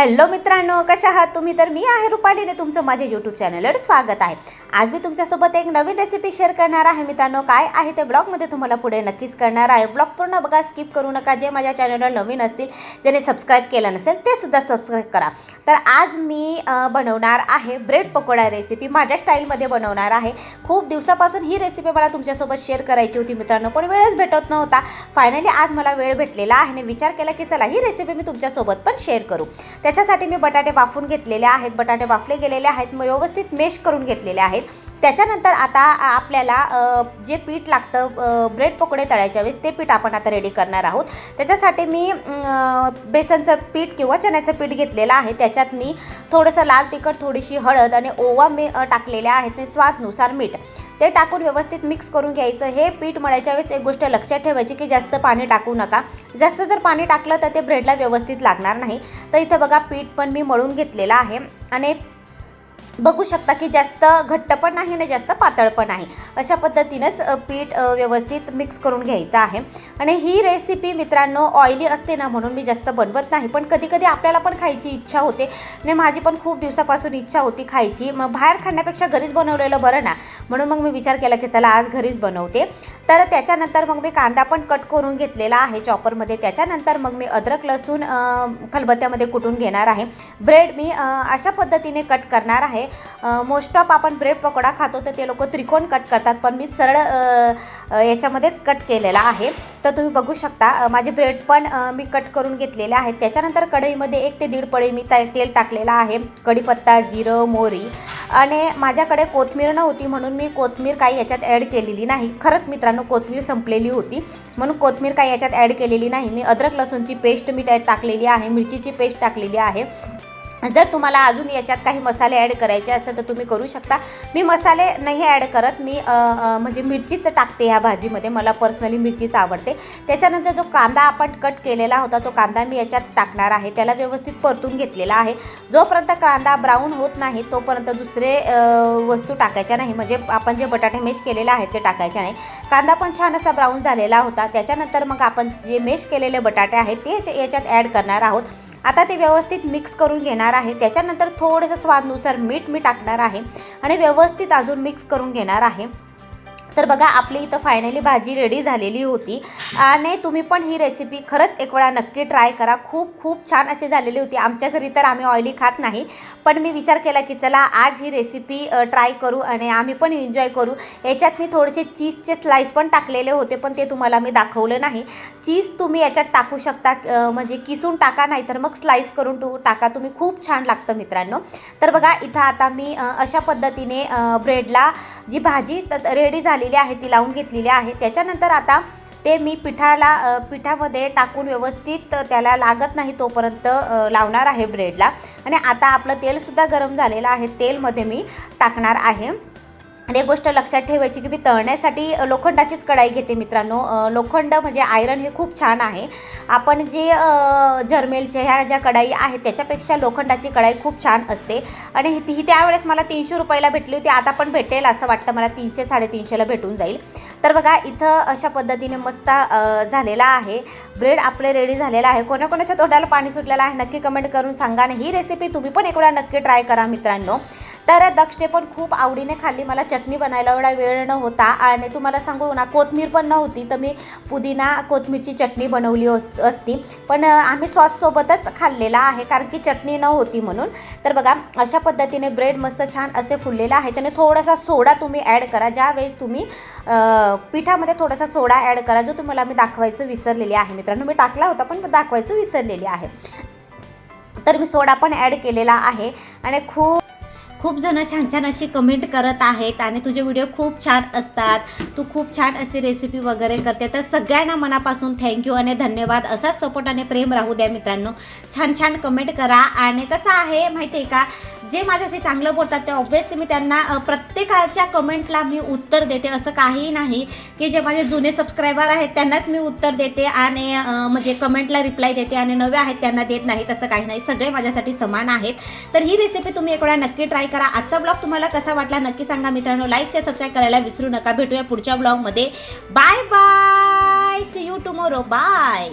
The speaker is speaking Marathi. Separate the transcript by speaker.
Speaker 1: हॅलो मित्रांनो कशा आहात तुम्ही? तर मी आहे रुपालीने तुमचं माझ्या यूट्यूब चॅनलवर स्वागत आहे. आज मी तुमच्यासोबत एक नवीन रेसिपी शेअर करणार आहे. मित्रांनो काय आहे ते ब्लॉगमध्ये तुम्हाला पुढे नक्कीच करणार आहे. ब्लॉग पूर्ण बघा स्किप करू नका. जे माझ्या चॅनलवर नवीन असतील ज्याने सबस्क्राईब केलं नसेल ते सुद्धा सबस्क्राईब करा. तर आज मी बनवणार आहे ब्रेड पकोडा रेसिपी माझ्या स्टाईलमध्ये बनवणार आहे. खूप दिवसापासून ही रेसिपी मला तुमच्यासोबत शेअर करायची होती मित्रांनो पण वेळच भेटत नव्हता. फायनली आज मला वेळ भेटलेला आहे आणि विचार केला की चला ही रेसिपी मी तुमच्यासोबत पण शेअर करू. त्याच्यासाठी मी बटाटे वाफून घेतलेले आहेत. बटाटे वाफले गेलेले आहेत. मग व्यवस्थित मेश करून घेतलेले आहेत. त्याच्यानंतर आता आपल्याला जे पीठ लागतं ब्रेड पकोडे तळायच्या वेळेस ते पीठ आपण आता रेडी करणार आहोत. त्याच्यासाठी मी बेसनचं पीठ किंवा चण्याचं पीठ घेतलेलं आहे. त्याच्यात मी थोडंसं लाल तिखट थोडीशी हळद आणि ओवा मी टाकलेल्या आहेत. स्वादनुसार मीठ. ते टाकून व्यवस्थित मिक्स करून घ्यायचं. हे पीठ मळायच्या वेळेस एक गोष्ट लक्षात ठेवायची की जास्त पाणी टाकू नका. जास्त जर पाणी टाकलं तर ते ब्रेडला व्यवस्थित लागणार नाही. तर इथं बघा पीठ पण मी मळून घेतलेलं आहे. आणि बघू शकता की जास्त घट्ट पण नाही आणि जास्त पातळ पण नाही. अशा पद्धतीनंच पीठ व्यवस्थित मिक्स करून घ्यायचं आहे. आणि ही रेसिपी मित्रांनो ऑइली असते ना म्हणून मी जास्त बनवत नाही. पण कधी कधी आपल्याला पण खायची इच्छा होते. आणि माझी पण खूप दिवसापासून इच्छा होती खायची. मग बाहेर खाण्यापेक्षा घरीच बनवलेलं बरं ना. म्हणून मग मी विचार केला की चला आज घरीच बनवते. तर त्याच्यानंतर मग मी कांदा पण कट करून घेतलेला आहे चॉपरमध्ये त्याच्यानंतर मग मी अद्रक लसूण खलबत्त्यामध्ये कुटून घेणार आहे. ब्रेड मी अशा पद्धतीने कट करणार आहे. मोस्ट ऑफ आपण ब्रेड पकोडा खातो तर ते लोक त्रिकोण कट करतात पण मी सरळ याच्यामध्येच कट केलेला आहे. तर तुम्ही बघू शकता माझे ब्रेड पण मी कट करून घेतलेले आहेत. त्याच्यानंतर कढईमध्ये एक ते दीड पळी मी तेल टाकलेलं आहे. कढीपत्ता जिरं मोहरी. आणि माझ्याकडे कोथमीर नव्हती म्हणून मी कोथमीर काही याच्यात ॲड केलेली नाही. खरंच मित्रांनो कोथमीर संपलेली होती. म्हणून कोथमीर काही याच्यात ॲड केलेली नाही. मी अद्रक लसूणची पेस्ट मी त्यात टाकलेली आहे. मिरचीची पेस्ट टाकलेली आहे. जर तुम्हाला अजून याच्यात काही मसाले ॲड करायचे असेल तर तुम्ही करू शकता. मी मसाले नाही ॲड करत. मी म्हणजे मिरचीच टाकते ह्या भाजीमध्ये. मला पर्सनली मिरचीच आवडते. त्याच्यानंतर जो कांदा आपण कट केलेला होता तो कांदा मी याच्यात टाकणार आहे. त्याला व्यवस्थित परतून घेतलेला आहे. जोपर्यंत कांदा ब्राऊन होत नाही तोपर्यंत दुसरे वस्तू टाकायच्या नाही. म्हणजे आपण जे बटाटे मेश केलेले आहेत ते टाकायचे नाही. कांदा पण छान असा ब्राऊन झालेला होता. त्याच्यानंतर मग आपण जे मेश केलेले बटाटे आहेत ते याच्यात ॲड करणार आहोत. आता ते व्यवस्थित मिक्स करून घेणार आहे. त्याच्यानंतर थोडंसं स्वादनुसार मीठ मी टाकणार आहे. आणि व्यवस्थित अजून मिक्स करून घेणार आहे. तर बघा आपली इथं फायनली भाजी रेडी झालेली होती. आणि तुम्ही पण ही रेसिपी खरंच एक वेळा नक्की ट्राय करा. खूप खूप छान अशी झालेली होती. आमच्या घरी तर आम्ही ऑइली खात नाही पण मी विचार केला की चला आज ही रेसिपी ट्राय करू आणि आम्ही पण एन्जॉय करू. याच्यात मी थोडेसे चीजचे स्लाईस पण टाकलेले होते पण ते तुम्हाला मी दाखवलं नाही. चीज तुम्ही याच्यात टाकू शकता म्हणजे किसून टाका नाही तर मग स्लाईस करून टू टाका. तुम्ही खूप छान लागतं मित्रांनो. तर बघा इथं आता मी अशा पद्धतीने ब्रेडला जी भाजी रेडी झाली झालेली आहे ती लावून घेतलेली आहे. त्याच्यानंतर आता ते मी पिठाला पिठामध्ये टाकून व्यवस्थित त्याला लागत नाही तोपर्यंत लावणार आहे ब्रेडला. आणि आता आपलं तेलसुद्धा गरम झालेलं आहे. तेलमध्ये मी टाकणार आहे. आणि एक गोष्ट लक्षात ठेवायची की मी तळण्यासाठी लोखंडाचीच कढाई घेते मित्रांनो. लोखंड म्हणजे आयरन हे खूप छान आहे. आपण जे जर्मेलच्या ह्या ज्या कढाई आहेत त्याच्यापेक्षा लोखंडाची कढाई खूप छान असते. आणि ही ही त्यावेळेस मला तीनशे रुपयाला भेटली होती आता पण भेटेल असं वाटतं. मला तीनशे साडेतीनशेला भेटून जाईल. तर बघा इथं अशा पद्धतीने मस्त झालेला आहे. ब्रेड आपले रेडी झालेला आहे. कोणाकोणाच्या तोंडाला पाणी सुटलेलं आहे नक्की कमेंट करून सांगा आणि ही रेसिपी तुम्ही पण एक वेळा नक्की ट्राय करा मित्रांनो. तर दक्षिणे पण खूप आवडीने खाल्ली. मला चटणी बनायला एवढा वेळ नव्हता आणि तुम्हाला सांगू ना कोथमीर पण नव्हती तर मी पुदिना कोथमीरची चटणी बनवली अस- असती. पण आम्ही सॉससोबतच खाल्लेला आहे कारण की चटणी न होती म्हणून. तर बघा अशा पद्धतीने ब्रेड मस्त छान असे फुललेलं आहे आणि थोडासा सोडा तुम्ही ॲड करा. ज्यावेळेस तुम्ही पिठामध्ये थोडासा सोडा ॲड करा जो तुम्हाला मी दाखवायचं विसरलेली आहे मित्रांनो. मी टाकला होता पण दाखवायचं विसरलेली आहे. तर मी सोडा पण ॲड केलेला आहे आणि खूप खूप जण छान छान अशी कमेंट करत आहेत आणि तुझे व्हिडिओ खूप छान असतात. तू खूप छान अशी रेसिपी वगैरे करते. तर सगळ्यांना मनापासून थँक्यू आणि धन्यवाद. असाच सपोर्ट आणि प्रेम राहू द्या मित्रांनो. छान छान कमेंट करा. आणि कसं आहे माहिती आहे का? जे माझ्याशी चांगलं बोलतात ते ऑब्व्हियसली मी त्यांना प्रत्येकाच्या कमेंटला मी उत्तर देते. असं काहीही नाही की जे माझे जुने सबस्क्रायबर आहेत त्यांनाच मी उत्तर देते आणि म्हणजे कमेंटला रिप्लाय देते आणि नवे आहेत त्यांना देत नाही. तसं काही नाही. सगळे माझ्यासाठी समान आहेत. तर ही रेसिपी तुम्ही एक वेळा नक्की ट्राय करा. आजचा ब्लॉग तुम्हाला कसा वाटला नक्की सांगा मित्रांनो. लाईक शेअर सबस्क्राईब करायला विसरू नका. भेटूया पुढच्या ब्लॉगमध्ये bye bye see you tomorrow bye